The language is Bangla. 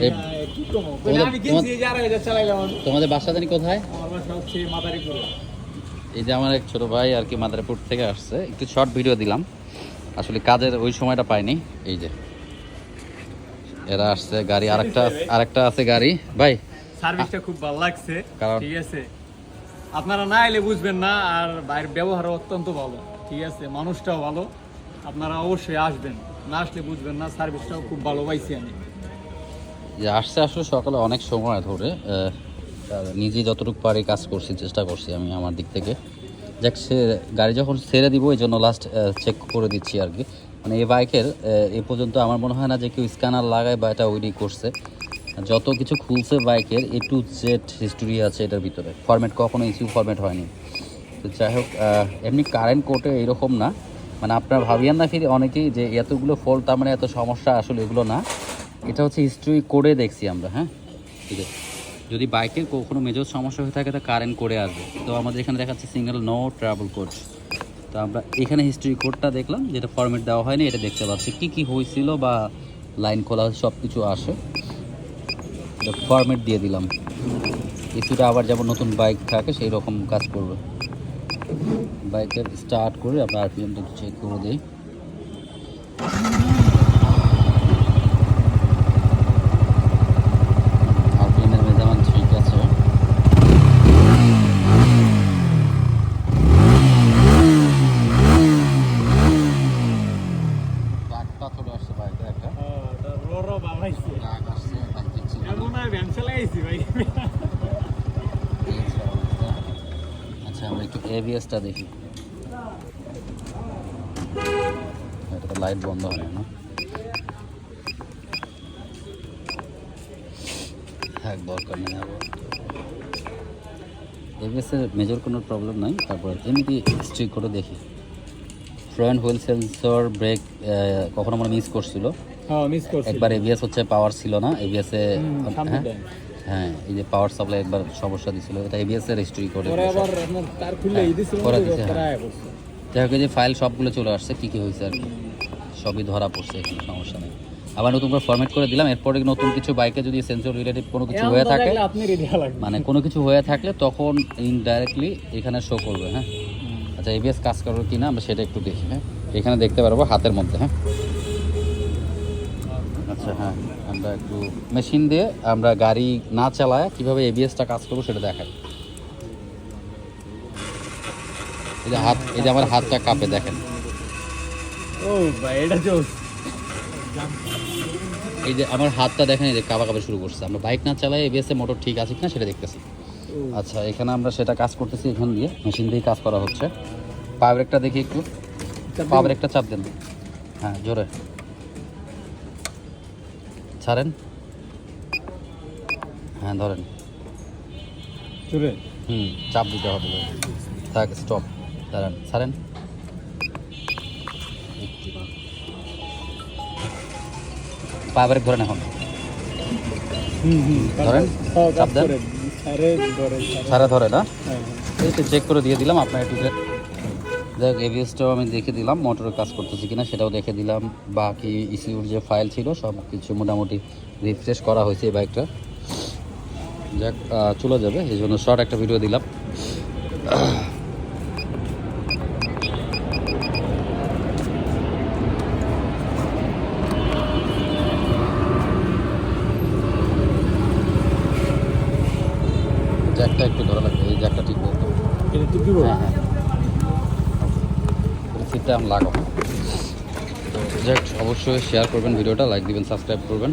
এই- তোমাদের- বাসা জানি কোথায়? এই যে আমার এক ছোট ভাই আর কি মাদারীপুর থেকে আসছে। একটু শর্ট ভিডিও দিলাম। আসলে কাজের ওই সময়টা পাইনি। এই যে। এরা আসছে গাড়ি আরেকটা আরেকটা আছে গাড়ি। ভাই সার্ভিসটা খুব ভালো লাগছে। ঠিক আছে। আপনারা না এলে বুঝবেন না আর বাইরের ব্যবহার অত্যন্ত ভালো। ঠিক আছে মানুষটাও ভালো। আপনারা অবশ্যই আসবেন। না আসলে বুঝবেন না সার্ভিসটাও খুব ভালো পাইছি আমি। যে আসছে আসলে সকালে অনেক সময় ধরে নিজে যতটুকু পারি কাজ করছি, চেষ্টা করছি আমি আমার দিক থেকে। যাক, সে গাড়ি যখন ছেড়ে দিব, এই জন্য লাস্ট চেক করে দিচ্ছি আর কি। মানে এই বাইকের এ পর্যন্ত আমার মনে হয় না যে কেউ স্ক্যানার লাগায় বা এটা ওইডি করছে। যত কিছু খুলছে বাইকের এ টু জেড হিস্টোরি আছে এটার ভিতরে। ফরম্যাট কখনো ইস্যু ফরম্যাট হয়নি। তো যাই হোক এমনি কারেন্ট কোর্টে এরকম না। মানে আপনার ভাবিয়ান না ফিরে অনেকেই যে এতগুলো ফল্ট তার মানে এত সমস্যা আসলে এগুলো না। এটা হচ্ছে হিস্ট্রি করে দেখছি আমরা হ্যাঁ? ঠিক আছে যদি বাইকের কোনো মেজর সমস্যা হয়ে থাকে, তা কারেন্ট করে আসবে। তো আমাদের এখানে দেখাচ্ছে সিঙ্গেল নো ট্রাভেল কোড তো আমরা এখানে হিস্ট্রি কোডটা দেখলাম, যেটা ফর্মেট দেওয়া হয়নি, এটা দেখতে পাচ্ছি। কী কী হয়েছিল বা লাইন খোলা সব কিছু আসে, এটা ফরম্যাট দিয়ে দিলাম। কিছুটা আবার যেমন নতুন বাইক থাকে সেই রকম কাজ করবে। বাইকের স্টার্ট করে আমরা আরপিএমটা চেক করে দিই আরপিএমের মেজারমেন্ট ঠিক আছে ডাকটা চলে আসছে বাইকে একটা আচ্ছা আমরা একটু দেখি। লাইট বন্ধ হয় না। হ্যাঁ মেজর কোনো প্রবলেম নাই। তারপর এমনি স্ট্রিক করে দেখি। ফ্রন্ট হুইল সেন্সর ব্রেক কখনো মনে মিস করছিল। হ্যাঁ একবার এবিএস হচ্ছে পাওয়ার ছিল না এবিএসে হ্যাঁ? হ্যাঁ এই যে পাওয়ার সাপ্লাই একবার সমস্যা দিছিল এটা এবিএস এর হিস্ট্রি করে হ্যাঁ, হ্যাঁ। যাই হোক যে ফাইল সবগুলো চলে আসছে কী কী হয়েছে আর সবই ধরা পড়ছে কোনো সমস্যা নেই। আবার নতুন করে ফরম্যাট করে দিলাম এরপরে নতুন কিছু বাইকে যদি সেন্সর রিলেটিভ কোনো কিছু হয়ে থাকে মানে কোনো কিছু হয়ে থাকলে তখন ইনডাইরেক্টলি এখানে শো করবে হ্যাঁ? আচ্ছা এবিএস কাজ করবে কি না আমরা সেটা একটু দেখি হ্যাঁ? এখানে দেখতে পারব হাতের মধ্যে হ্যাঁ? আচ্ছা হ্যাঁ আমরা একটু মেশিন দিয়ে আমরা গাড়ি না চালায় কীভাবে এবিএসটা কাজ করব সেটা দেখাই। এই যে হাত এই যে আমার হাতটা কাঁপে দেখেন। ও ভাই এটা এই যে আমার হাতটা দেখেন এই যে কাঁপা কাঁপা শুরু করছে। আমরা বাইক না চালাই এবিএস এ মোটর ঠিক আছে কিনা সেটা দেখতেছি। আচ্ছা এখানে আমরা সেটা কাজ করতেছি এখান দিয়ে মেশিন দিয়ে কাজ করা হচ্ছে। পা ব্রেকটা দেখি একটু। পা ব্রেকটা চাপ দেন। হ্যাঁ জোরে। ছাড়েন। হ্যাঁ ধরেন। চলে হুম চাপ দিতে হবে। থাক স্টপ দাঁড়ান ছাড়েন। পা ব্রেক ধরেন এখন হুম হুম ধরেন, হ্যাঁ, চাপ দেন। আরে ধরে না। হ্যাঁ এই তো চেক করে দিয়ে দিলাম আপনার একটু দেখ এভিএসটাও আমি দেখে দিলাম মোটরের কাজ করতেছি কিনা সেটাও দেখে দিলাম। বাকি ইসিউর যে ফাইল ছিল সব কিছু মোটামুটি রিফ্রেশ করা হয়েছে এই বাইকটা যাক চলে যাবে এই জন্য শর্ট একটা ভিডিও দিলাম। জ্যাকটা একটু ধরা লাগবে এই জ্যাকটা ঠিক দিব হ্যাঁ হ্যাঁ। সিটটা আমি লাগাবো। যাক অবশ্যই শেয়ার করবেন ভিডিওটা লাইক দিবেন সাবস্ক্রাইব করবেন।